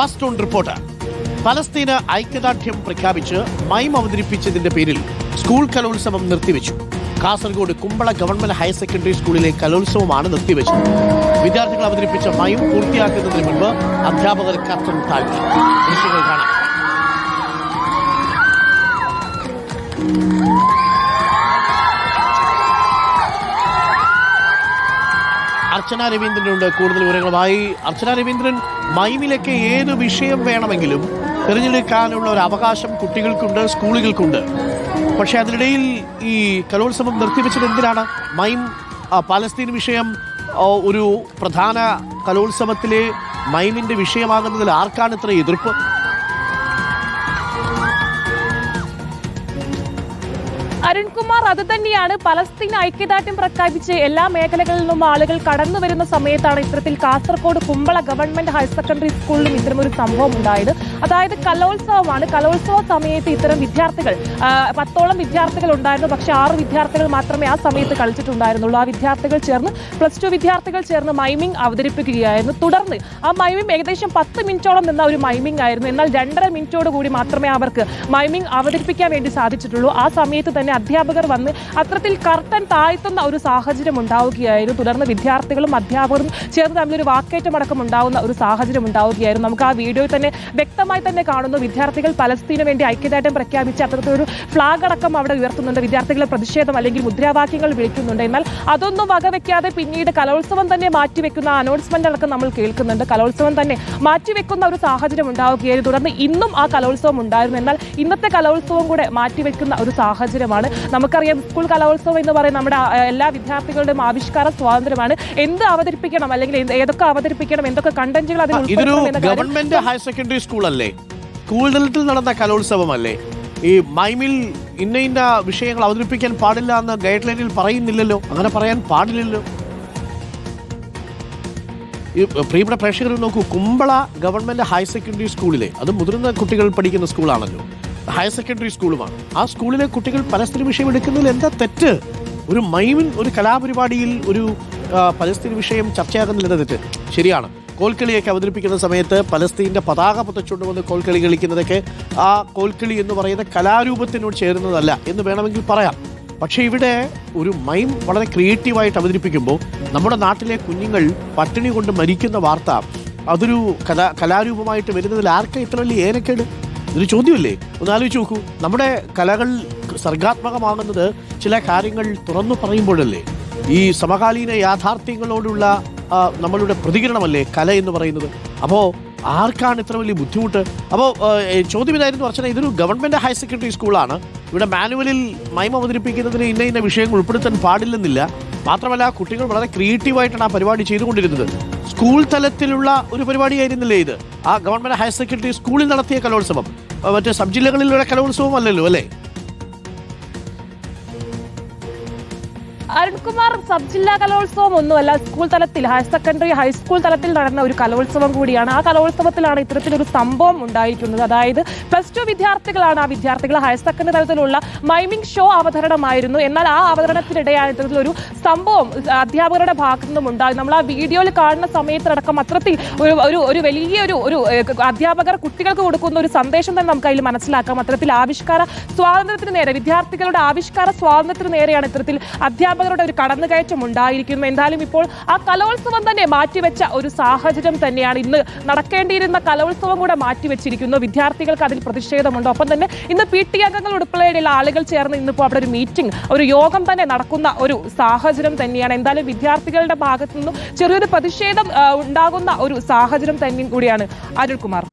First on report. Palestine ഐക്യദാർഢ്യം പ്രഖ്യാപിച്ച് മൈം അവതരിപ്പിച്ചതിന്റെ പേരിൽ സ്കൂൾ കലോത്സവം നിർത്തിവെച്ചു. Kasaragod Kumbla government higher secondary സ്കൂളിലെ കലോത്സവമാണ് നിർത്തിവെച്ചത്. വിദ്യാർത്ഥികൾ അവതരിപ്പിച്ച മയം പൂർത്തിയാക്കുന്നതിന് മുൻപ് അധ്യാപകർ കത്തും താഴ്ത്തി. അർച്ചന രവീന്ദ്രനുണ്ട് കൂടുതൽ വിവരങ്ങളുമായി അർച്ചന രവീന്ദ്രൻ മൈമിലൊക്കെ ഏത് വിഷയം വേണമെങ്കിലും തിരഞ്ഞെടുക്കാനുള്ള ഒരു അവകാശം കുട്ടികൾക്കുണ്ട് സ്കൂളുകൾക്കുണ്ട്. പക്ഷെ അതിനിടയിൽ ഈ കലോത്സവം നിർത്തിവെച്ചത് എന്തിനാണ്? മൈം പാലസ്തീൻ വിഷയം ഒരു പ്രധാന കലോത്സവത്തിലെ മൈമിന്റെ വിഷയമാകുന്നതിൽ ആർക്കാണ് ഇത്ര എതിർപ്പ്? അരുൺകുമാർ അത് തന്നെയാണ് പലസ്തീൻ ഐക്യദാർഢ്യം പ്രഖ്യാപിച്ച് എല്ലാ മേഖലകളിൽ നിന്നും ആളുകൾ കടന്നു വരുന്ന സമയത്താണ് ഇത്തരത്തിൽ Kasaragod Kumbla government higher secondary സ്കൂളിലും ഇത്തരമൊരു സംഭവം ഉണ്ടായത്. അതായത് കലോത്സവമാണ്. കലോത്സവ സമയത്ത് ഇത്തരം വിദ്യാർത്ഥികൾ പത്തോളം വിദ്യാർത്ഥികൾ ഉണ്ടായിരുന്നു. പക്ഷേ ആറ് വിദ്യാർത്ഥികൾ മാത്രമേ ആ സമയത്ത് കളിച്ചിട്ടുണ്ടായിരുന്നുള്ളൂ. ആ വിദ്യാർത്ഥികൾ ചേർന്ന് പ്ലസ് ടു വിദ്യാർത്ഥികൾ ചേർന്ന് മൈമിംഗ് അവതരിപ്പിക്കുകയായിരുന്നു. തുടർന്ന് ആ മൈമിംഗ് ഏകദേശം പത്ത് മിനിറ്റോളം നിന്ന ഒരു മൈമിംഗ് ആയിരുന്നു. എന്നാൽ രണ്ടര മിനിറ്റോട് കൂടി മാത്രമേ അവർക്ക് മൈമിംഗ് അവതരിപ്പിക്കാൻ വേണ്ടി സാധിച്ചിട്ടുള്ളൂ. ആ സമയത്ത് തന്നെ അധ്യാപകർ വന്ന് അത്തരത്തിൽ കർട്ടൻ താഴ്ത്തുന്ന ഒരു സാഹചര്യം ഉണ്ടാവുകയായിരുന്നു. തുടർന്ന് വിദ്യാർത്ഥികളും അധ്യാപകരും ചേർന്ന് തമ്മിലൊരു വാക്കേറ്റം അടക്കം ഉണ്ടാവുന്ന ഒരു സാഹചര്യം ഉണ്ടാവുകയായിരുന്നു. നമുക്ക് ആ വീഡിയോയിൽ തന്നെ വ്യക്തമായി തന്നെ കാണുന്നു. വിദ്യാർത്ഥികൾ പലസ്തീനു വേണ്ടി ഐക്യദാർഢ്യം പ്രഖ്യാപിച്ച് അത്തരത്തിലൊരു ഫ്ലാഗ് അടക്കം അവിടെ ഉയർത്തുന്നുണ്ട്. വിദ്യാർത്ഥികളെ പ്രതിഷേധം അല്ലെങ്കിൽ മുദ്രാവാക്യങ്ങൾ വിളിക്കുന്നുണ്ട്. എന്നാൽ അതൊന്നും വകവെക്കാതെ പിന്നീട് കലോത്സവം തന്നെ മാറ്റിവെക്കുന്ന അനൗൺസ്മെന്റ് അടക്കം നമ്മൾ കേൾക്കുന്നുണ്ട്. കലോത്സവം തന്നെ മാറ്റിവെക്കുന്ന ഒരു സാഹചര്യം ഉണ്ടാവുകയായിരുന്നു. തുടർന്ന് ഇന്നും ആ കലോത്സവം ഉണ്ടായിരുന്നു. എന്നാൽ ഇന്നത്തെ കലോത്സവം കൂടെ മാറ്റിവെക്കുന്ന ഒരു സാഹചര്യമാണ് നമുക്കറിയാം സ്കൂൾ കലോത്സവം എന്ന് പറയുന്നത് നമ്മുടെ എല്ലാ വിദ്യാർത്ഥികളുടെയും ആവിഷ്കാര സ്വാതന്ത്ര്യമാണ്. എന്ത് അവതരിപ്പിക്കണം? അല്ലെങ്കിൽ ഏതൊക്കെ അവതരിപ്പിക്കണം? എന്തൊക്കെ കണ്ടന്റുകൾ അതിൽ ഇതൊരു ഗവൺമെന്റ് ഹയർ സെക്കൻഡറി സ്കൂൾ അല്ലേ? സ്കൂൾ തലത്തിൽ നടന്ന കലോത്സവമല്ലേ? ഈ മൈമിൽ ഇന്ന ഇന്ന വിഷയങ്ങൾ അവതരിപ്പിക്കാൻ പാടില്ല എന്ന് ഗൈഡ് ലൈനിൽ പറയുന്നില്ലല്ലോ. അങ്ങനെ പറയാൻ പാടില്ലല്ലോ. ഈ പ്രിയപ്പെട്ട പ്രേക്ഷകർ നോക്കൂ കുമ്പള ഗവൺമെന്റ് ഹയർ സെക്കൻഡറി സ്കൂളിലെ അത് മുതിർന്ന കുട്ടികൾ പഠിക്കുന്ന സ്കൂളാണല്ലോ ഹയർ സെക്കൻഡറി സ്കൂളുമാണ്. ആ സ്കൂളിലെ കുട്ടികൾ പലസ്തീൻ വിഷയം എടുക്കുന്നതിൽ എന്താ തെറ്റ്? ഒരു മൈമിൻ ഒരു കലാപരിപാടിയിൽ ഒരു പലസ്തീൻ വിഷയം ചർച്ചയാകുന്നില്ല എന്താ തെറ്റ്? ശരിയാണ്. കോൽക്കളിയൊക്കെ അവതരിപ്പിക്കുന്ന സമയത്ത് പലസ്തീന്റെ പതാക പുതച്ചുകൊണ്ട് വന്ന് കോൽക്കളി കളിക്കുന്നതൊക്കെ ആ കോൽക്കളി എന്ന് പറയുന്ന കലാരൂപത്തിനോട് ചേരുന്നതല്ല എന്ന് വേണമെങ്കിൽ പറയാം. പക്ഷേ ഇവിടെ ഒരു മൈം വളരെ ക്രിയേറ്റീവായിട്ട് അവതരിപ്പിക്കുമ്പോൾ നമ്മുടെ നാട്ടിലെ കുഞ്ഞുങ്ങൾ പട്ടിണി കൊണ്ട് മരിക്കുന്ന വാർത്ത അതൊരു കലാ കലാരൂപമായിട്ട് വരുന്നതിൽ ആർക്കാ ഇത്ര വലിയ ഏനക്കേട് ഇതൊരു ചോദ്യമല്ലേ? ഒന്ന് ആലോചിച്ച് നോക്കൂ. നമ്മുടെ കലകൾ സർഗാത്മകമാകുന്നത് ചില കാര്യങ്ങൾ തുറന്നു പറയുമ്പോഴല്ലേ? ഈ സമകാലീന യാഥാർത്ഥ്യങ്ങളോടുള്ള നമ്മളുടെ പ്രതികരണമല്ലേ കല എന്ന് പറയുന്നത്? അപ്പോൾ ആർക്കാണ് ഇത്ര വലിയ ബുദ്ധിമുട്ട്? അപ്പോൾ ചോദ്യം ഇതായിരുന്നു പറഞ്ഞാൽ ഇതൊരു ഗവൺമെന്റ് ഹയർ സെക്കൻഡറി സ്കൂളാണ്. ഇവിടെ മാനുവലിൽ മൈം അവതരിപ്പിക്കുന്നതിന് ഇന്ന ഇന്ന വിഷയങ്ങൾ ഉൾപ്പെടുത്താൻ പാടില്ലെന്നില്ല. മാത്രമല്ല കുട്ടികൾ വളരെ ക്രിയേറ്റീവായിട്ടാണ് ആ പരിപാടി ചെയ്തുകൊണ്ടിരുന്നത്. സ്കൂൾ തലത്തിലുള്ള ഒരു പരിപാടിയായിരുന്നില്ലേ ഇത്? ആ ഗവൺമെന്റ് ഹയർ സെക്കൻഡറി സ്കൂളിൽ നടത്തിയ കലോത്സവം. മറ്റേ സബ് ജില്ലകളിലുള്ള കലോത്സവം അല്ലല്ലോ അല്ലേ? അരുൺകുമാർ സബ് ജില്ലാ കലോത്സവം ഒന്നുമല്ല സ്കൂൾ തലത്തിൽ ഹയർ സെക്കൻഡറി ഹൈസ്കൂൾ തലത്തിൽ നടന്ന ഒരു കലോത്സവം കൂടിയാണ്. ആ കലോത്സവത്തിലാണ് ഇത്തരത്തിലൊരു സംഭവം ഉണ്ടായിരിക്കുന്നത്. അതായത് പ്ലസ് ടു വിദ്യാർത്ഥികളാണ് ആ വിദ്യാർത്ഥികൾ ഹയർ സെക്കൻഡറി തലത്തിലുള്ള മൈമിംഗ് ഷോ അവതരണമായിരുന്നു. എന്നാൽ ആ അവതരണത്തിനിടെയാണ് ഇത്തരത്തിലൊരു സംഭവം അധ്യാപകരുടെ ഭാഗത്തു നിന്നും ഉണ്ടായി നമ്മൾ ആ വീഡിയോയിൽ കാണുന്ന സമയത്തിനടക്കം അത്രത്തിൽ ഒരു ഒരു ഒരു വലിയൊരു ഒരു അധ്യാപകർ കുട്ടികൾക്ക് കൊടുക്കുന്ന ഒരു സന്ദേശം തന്നെ നമുക്ക് അതിൽ മനസ്സിലാക്കാം. അത്തരത്തിൽ ആവിഷ്കാര സ്വാതന്ത്ര്യത്തിന് നേരെ വിദ്യാർത്ഥികളുടെ ആവിഷ്കാര സ്വാതന്ത്ര്യത്തിന് നേരെയാണ് ഇത്തരത്തിൽ അധ്യാപകരുടെ ഒരു കടന്നുകയറ്റം ഉണ്ടായിരിക്കുന്നു. എന്തായാലും ഇപ്പോൾ ആ കലോത്സവം തന്നെ മാറ്റിവെച്ച ഒരു സാഹചര്യം തന്നെയാണ് ഇന്ന് നടക്കേണ്ടിയിരുന്ന കലോത്സവം കൂടെ മാറ്റിവെച്ചിരിക്കുന്നു. വിദ്യാർത്ഥികൾക്ക് അതിൽ പ്രതിഷേധമുണ്ട്. ഒപ്പം തന്നെ ഇന്ന് പി ടി അംഗങ്ങൾ ഉൾപ്പെടെയുള്ള ആളുകൾ ചേർന്ന് ഇന്നിപ്പോൾ അവിടെ ഒരു മീറ്റിംഗ് ഒരു യോഗം തന്നെ നടക്കുന്ന ഒരു സാഹചര്യം തന്നെയാണ്. എന്തായാലും വിദ്യാർത്ഥികളുടെ ഭാഗത്തു നിന്നും ചെറിയൊരു പ്രതിഷേധം ഉണ്ടാകുന്ന ഒരു സാഹചര്യം തന്നെ കൂടിയാണ്. അരുൺകുമാർ